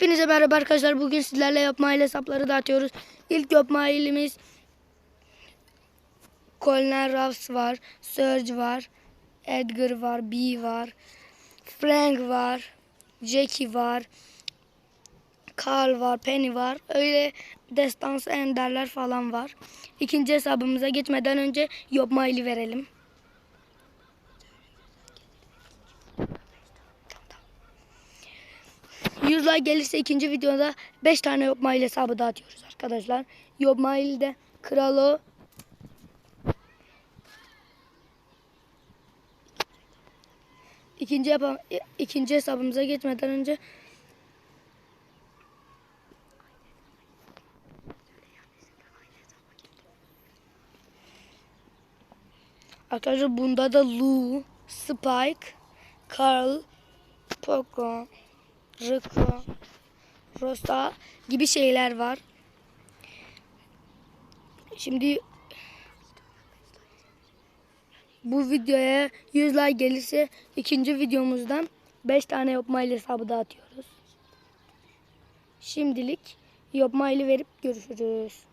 Hepinize merhaba arkadaşlar. Bugün sizlerle yapma ile hesapları dağıtıyoruz. İlk yapma ilimiz Colonel Ruffs var. Surge var. Edgar var. B var. Frank var. Jackie var. Carl var. Penny var. Öyle destansı enderler falan var. İkinci hesabımıza geçmeden önce yapma ili verelim. 100 like gelirse ikinci videoda 5 tane Yopmail hesabı dağıtıyoruz arkadaşlar. Yopmail'de Kralo ikinci yapam ikinci hesabımıza geçmeden önce Arkadaşlar bunda da Lou, Spike, Carl, Poco, Rico, Rosa gibi şeyler var. Şimdi bu videoya 100 like gelirse ikinci videomuzdan 5 tane yapma ile hesabı dağıtıyoruz. Şimdilik yapma ile verip görüşürüz.